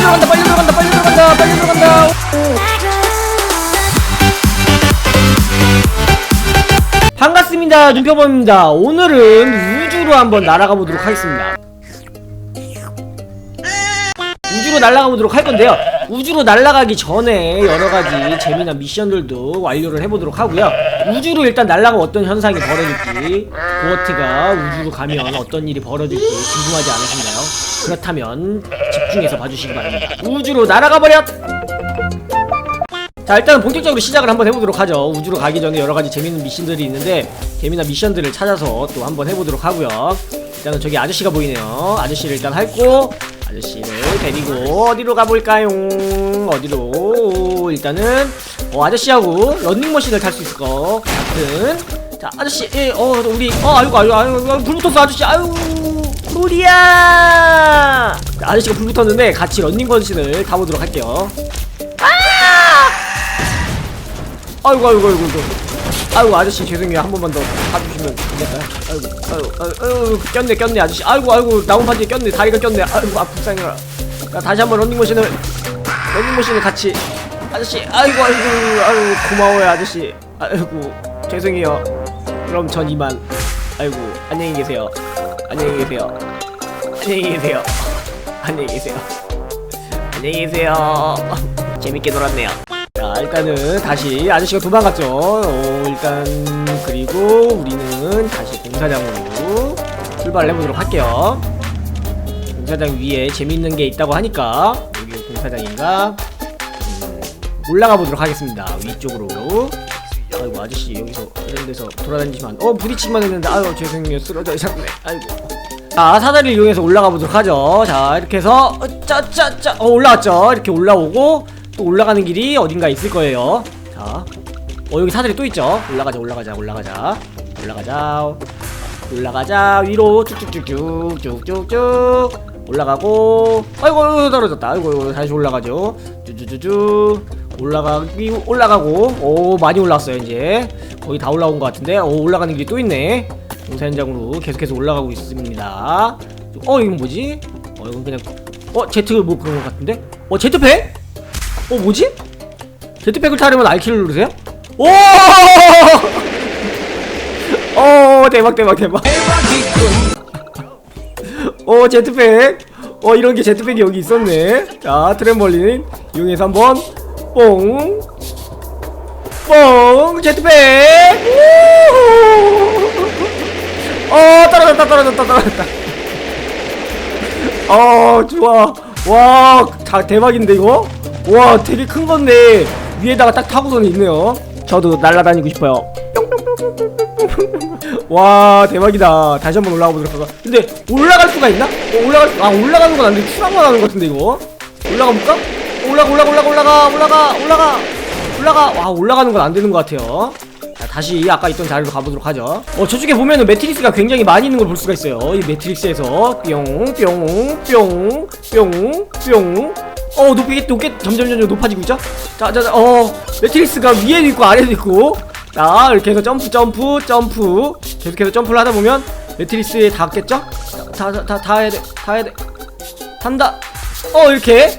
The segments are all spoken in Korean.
들어간다 빨리 들어간다 빨리 들어간다 빨리 들어간다. 반갑습니다 눈표범입니다. 오늘은 우주로 한번 날아가 보도록 하겠습니다. 우주로 날아가 보도록 할 건데요. 우주로 날아가기 전에 여러가지 재미난 미션들도 완료를 해보도록 하고요. 우주로 일단 날아가면 어떤 현상이 벌어질지 보어트가 우주로 가면 어떤 일이 벌어질지 궁금하지 않으신가요? 그렇다면 집중해서 봐주시기 바랍니다. 우주로 날아가 버렸! 자 일단은 본격적으로 시작을 한번 해보도록 하죠. 우주로 가기 전에 여러가지 재밌는 미션들이 있는데 재미난 미션들을 찾아서 또 한번 해보도록 하고요. 일단은 저기 아저씨가 보이네요. 아저씨를 일단 핥고 아저씨를 데리고 어디로 가볼까요? 어디로? 일단은 어, 아저씨하고 런닝머신을 탈 수 있을 것 같은. 자 아저씨 예, 어 우리 어 아이고 아이고 아이고 불 붙었어 아저씨. 아이 자, 아저씨가 불 붙었는데 같이 런닝머신을 타보도록 할게요. 아이고 아이고 아이고 아이고. 아이고 아저씨 죄송해요. 한 번만 더 될까요? 아이고 아이고 아이고, 꼈네 꼈네 아저씨. 아이고 아이고 나무판지에 꼈네 다리가 꼈네. 아이고 아 불쌍해라. 자 다시 한번 런닝머신을 런닝머신을 같이. 아저씨 아이고 아이고 아이고 고마워요 아저씨. 아이고 죄송해요. 그럼 전 이만. 아이고 안녕히 계세요 안녕히 계세요. 안녕히 계세요. 안녕히 계세요. 안녕히 계세요. 재밌게 놀았네요. 자 일단은 다시 아저씨가 도망갔죠. 어, 일단 그리고 우리는 다시 공사장으로 출발을 해보도록 할게요. 공사장 위에 재밌는 게 있다고 하니까 여기 공사장인가? 음, 올라가 보도록 하겠습니다. 위쪽으로 아저씨 여기서 이런 데서 돌아다니지만 어 부딪히기만 했는데 아유 죄송해요. 쓰러져 있었네. 아이고. 자 사다리를 이용해서 올라가 보도록 하죠. 자 이렇게 해서 어, 짜짜짜 어 올라왔죠. 이렇게 올라오고 또 올라가는 길이 어딘가 있을 거예요. 자 어 여기 사다리 또 있죠? 올라가자 올라가자 올라가자. 올라가자. 올라가자. 위로 쭉쭉쭉쭉 쭉쭉쭉. 올라가고. 아이고 떨어졌다. 아이고 다시 올라가죠. 쭈쭈쭈쭈 올라가기 올라가고. 오 많이 올라왔어요 이제. 거의 다 올라온 것 같은데. 오 올라가는 길이 또 있네. 공사 현장으로 계속해서 올라가고 있습니다. 어 이건 뭐지? 어 이건 그냥 어 제트 뭐 그런 것 같은데? 어 제트팩? 어 뭐지? 제트팩을 타려면 R키를 누르세요? 오! 어 대박 대박 대박. 어 제트팩. 어 이런 게 제트팩이 여기 있었네. 자 트램벌린 이용해서 한번 뽕 뽕! 제트팩! 우후! 어 떨어졌다 떨어졌다 떨어졌다 어 좋아 와 자, 대박인데 이거? 와 되게 큰 건데 위에다가 딱 타고서는 있네요 저도 날아다니고 싶어요 와 대박이다 다시 한번 올라가 보도록 하자 근데 올라갈 수가 있나? 어, 올라갈 수, 아 올라가는 건 안돼 추락만 하는 것 같은데 이거 올라가 볼까? 올라가 올라가 올라가 올라가 올라가 올라가 올라가. 와 올라가는 건 안 되는 것 같아요. 자 다시 아까 있던 자리로 가보도록 하죠. 어 저쪽에 보면은 매트릭스가 굉장히 많이 있는 걸 볼 수가 있어요. 이 매트릭스에서. 뿅뿅뿅뿅뿅뿅 어 높게 점점 점점 높아지고 있죠? 자자자 어 매트릭스가 위에도 있고 아래도 있고. 자 이렇게 해서 점프 점프 점프. 계속해서 점프를 하다 보면 매트리스에 닿겠죠? 다 다다 닿아야 돼 닿아야 돼. 탄다. 어 이렇게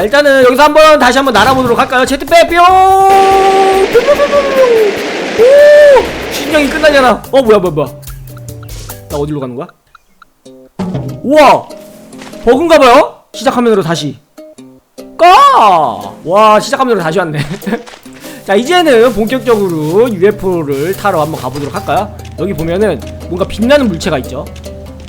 자, 일단은 여기서 한번 다시 한번 날아보도록 할까요? 제트백 뿅! 오! 신경이 끝나잖아. 어 뭐야 뭐야 뭐야. 나 어디로 가는 거야? 우와! 버그인가 봐요? 시작 화면으로 다시. 꺼! 와 시작 화면으로 다시 왔네. 자 이제는 본격적으로 UFO를 타러 한번 가보도록 할까요? 여기 보면은 뭔가 빛나는 물체가 있죠?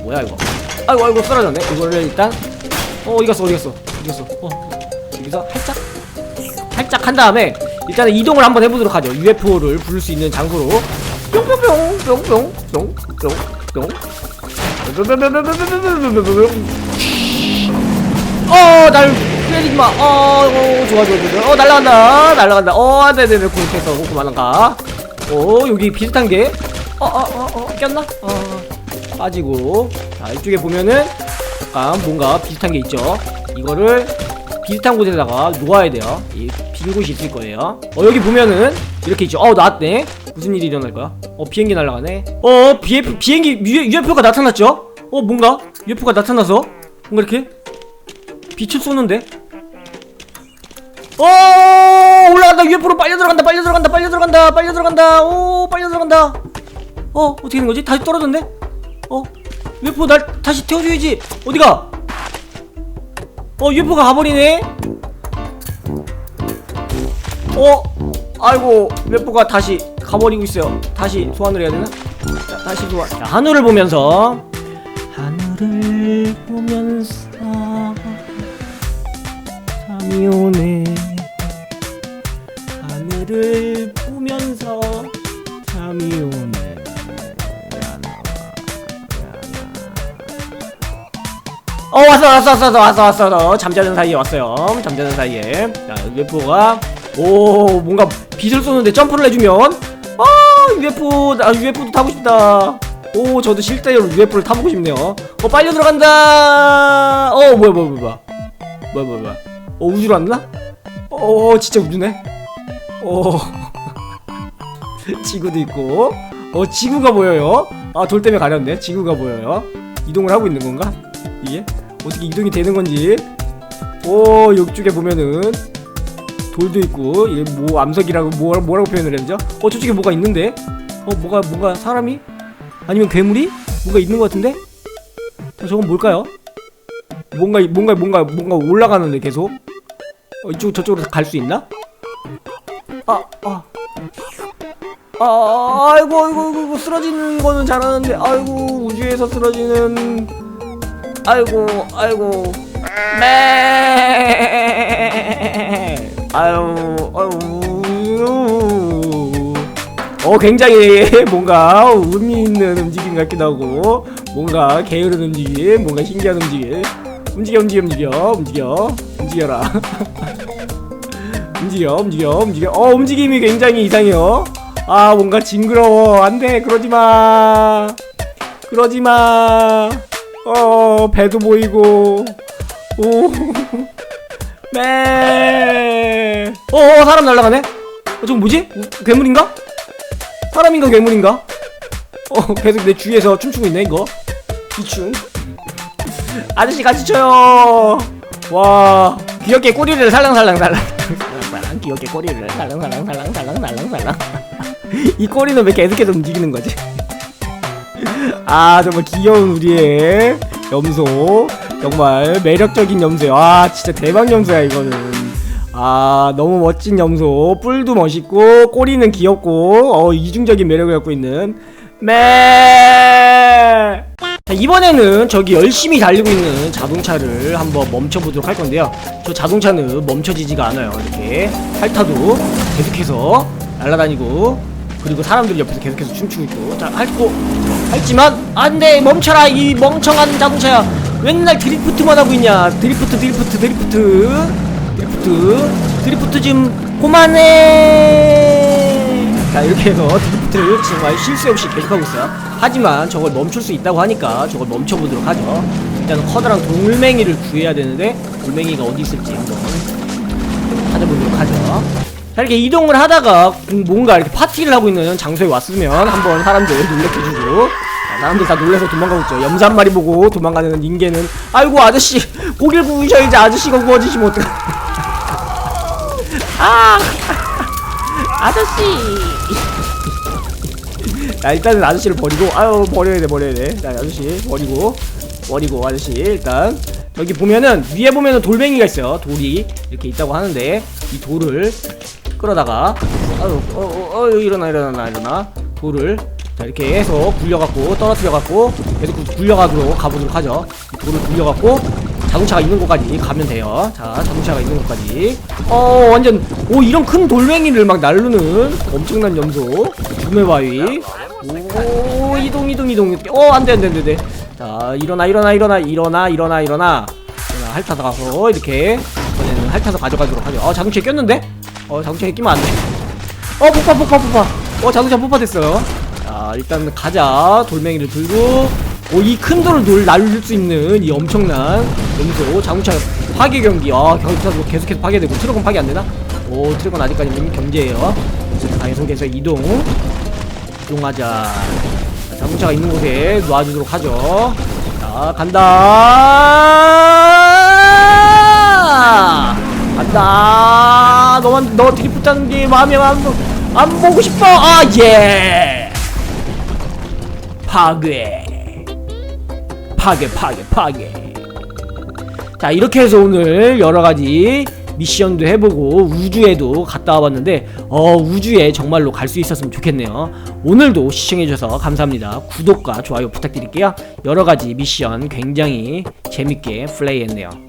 뭐야 이거? 아이고 아이고 쓰러졌네. 이거를 일단 어 어디 갔어 어디 갔어? 어디 갔어? 어 여기서 탈짝 탈짝 한 다음에 일단은 이동을 한번 해보도록 하죠 UFO를 부를 수 있는 장소로 뿅뿅뿅 뿅뿅뿅 뿅뿅뿅 어, 날 때리지 마. 어, 어, 좋아, 좋아, 좋아. 어, 날라간다. 날라간다. 어, 안 돼, 네, 네. 그렇게 해서 오고 만한가. 어, 여기 비슷한 게. 어, 어, 어, 어, 꼈나? 어, 빠지고. 자, 이쪽에 보면은 약간 뭔가 비슷한 게 있죠. 이거를 비슷한 곳에다가 놓아야 돼요. 이빈 곳이 있을 거예요. 어, 여기 보면은 이렇게 있죠. 어, 나왔네. 무슨 일이 일어날 거야? 어, 비행기 날아가네. 어, BF, 비행기, UFO가 나타났죠? 어, 뭔가? UFO가 나타나서 뭔가 이렇게 빛을 쏘는데? 오 올라간다 UFO로 빨려 들어간다 빨려 들어간다 빨려 들어간다 빨려 들어간다 오 빨려 들어간다 어 어떻게 되는 거지 다시 떨어졌네 어 UFO 날 다시 태워줘야지 어디가 어 UFO가 가버리네. 어 아이고 UFO가 다시 가버리고 있어요. 다시 소환을 해야 되나? 자, 다시 소환. 자, 하늘을 보면서. 하늘을 보면서 잠이 오네. 하늘을 왔어 왔어 왔어 왔어 왔어. 왔어 잠자는 사이에 왔어요. 잠자는 사이에. 자 UFO가 오 뭔가 빛을 쏘는데 점프를 해주면 아 UFO 나 UFO도 타고 싶다. 오 저도 실제로 UFO를 타보고 싶네요. 어 빨려 들어간다. 어 뭐야 뭐야 뭐야 뭐야. 뭐야 뭐야 어 우주로 왔나? 어 진짜 우주네? 어. 지구도 있고. 어 지구가 보여요. 아 돌 때문에 가렸네. 지구가 보여요. 이동을 하고 있는 건가? 이게 어떻게 이동이 되는 건지 오 이쪽에 보면은 돌도 있고 이게 뭐 암석이라고 뭐, 뭐라고 표현을 되죠? 어 저쪽에 뭐가 있는데? 어 뭐가 뭔가 사람이? 아니면 괴물이? 뭔가 있는 것 같은데? 어, 저건 뭘까요? 뭔가 뭔가 뭔가 뭔가 올라가는데 계속 어, 이쪽 저쪽으로 갈 수 있나? 아, 아. 아, 아이고, 아이고, 아이고, 쓰러지는 거는 잘하는데, 아이고, 우주에서 쓰러지는, 아이고, 아이고, 매, 아유, 아유, 어, 굉장히 뭔가 의미 있는 움직임 같기도 하고, 뭔가 게으른 움직임, 뭔가 신기한 움직임, 움직여, 움직여, 움직여, 움직여, 움직여라. 움직여 움직여 움직여. 어 움직임이 굉장히 이상해요. 아 뭔가 징그러워. 안돼. 그러지마. 그러지마 어 배도 보이고. 오 네. 어 사람 날아가네? 어 저거 뭐지? 우- 괴물인가? 사람인가 괴물인가? 어 계속 내 주위에서 춤추고 있네 이거. 이춤 아저씨 같이 춰요. 와 귀엽게 꼬리를 살랑살랑 살랑. 살랑 귀엽게 꼬리를 살랑살랑 살랑 살랑 살랑 살랑. 이 꼬리는 왜 계속 해서 움직이는 거지 아 정말 귀여운 우리의 염소. 정말 매력적인 염소야 아 진짜 대박 염소야 이거는. 아 너무 멋진 염소. 뿔도 멋있고 꼬리는 귀엽고 어 이중적인 매력을 갖고 있는 매. 자, 이번에는 저기 열심히 달리고 있는 자동차를 한번 멈춰보도록 할 건데요. 저 자동차는 멈춰지지가 않아요. 이렇게 핥아도 계속해서 날아다니고 그리고 사람들이 옆에서 계속해서 춤추고 있고. 자 핥고. 핥지만 안돼. 멈춰라. 이 멍청한 자동차야. 맨날 드리프트만 하고 있냐? 드리프트 드리프트 드리프트. 드리프트. 드리프트 좀 그만해. 자 이렇게 해서 드리프트를 정말 쉴새 없이 계속하고 있어요. 하지만 저걸 멈출 수 있다고 하니까 저걸 멈춰보도록 하죠. 일단은 커다란 돌멩이를 구해야 되는데 돌멩이가 어디 있을지 한번 찾아보도록 하죠 자 이렇게 이동을 하다가 뭔가 이렇게 파티를 하고 있는 장소에 왔으면 한번 사람들 놀래켜주고. 자, 사람들 다 놀래서 도망가고 있죠. 염소 한 마리 보고 도망가는 인계는 아이고 아저씨 고기를 구우셔야지 아저씨가 구워주시면 어떡하 아! 아저씨! 자 일단은 아저씨를 버리고 아유 버려야 돼 버려야 돼자 아저씨 버리고 버리고 아저씨 일단. 여기 보면은 위에 보면은 돌멩이가 있어요. 돌이 이렇게 있다고 하는데 이 돌을 끌어다가 아유 어어 어, 어, 일어나 일어나 일어나. 돌을 자 이렇게 해서 굴려갖고 떨어뜨려갖고 계속 굴려가도록 가보도록 하죠. 이 돌을 굴려갖고 자동차가 있는 곳까지 가면 돼요. 자 자동차가 있는 곳까지. 어 완전 오 이런 큰 돌멩이를 막 날르는 엄청난 염소. 죽음의 바위. 오 이동 이동 이동. 어 안돼 안돼 안돼 자 일어나 일어나 일어나 일어나 일어나 일어나. 일어나 핥아서 가서 이렇게 이번에는 핥아서 가져가도록 하죠. 어 자동차에 꼈는데? 어 자동차에 끼면 안돼. 어 폭파 폭파 폭파. 어 자동차 폭파됐어요. 자 일단 가자. 돌멩이를 들고. 오, 이 큰 돌을 돌 날릴 수 있는 이 엄청난 염소 자동차 파괴 경기. 아 경차도 계속해서 파괴되고 트럭은 파괴 안 되나? 오 트럭은 아직까지는 견제예요. 자, 계속해서 이동. 이동하자. 자, 자동차가 있는 곳에 놔주도록 하죠. 자 간다. 간다 너만 너 드리프트하는 게 마음에 안, 안 보고 싶어. 아예. 파괴. 파괴 파괴 파괴. 자 이렇게 해서 오늘 여러가지 미션도 해보고 우주에도 갔다 와봤는데 어 우주에 정말로 갈 수 있었으면 좋겠네요. 오늘도 시청해주셔서 감사합니다. 구독과 좋아요 부탁드릴게요. 여러가지 미션 굉장히 재밌게 플레이했네요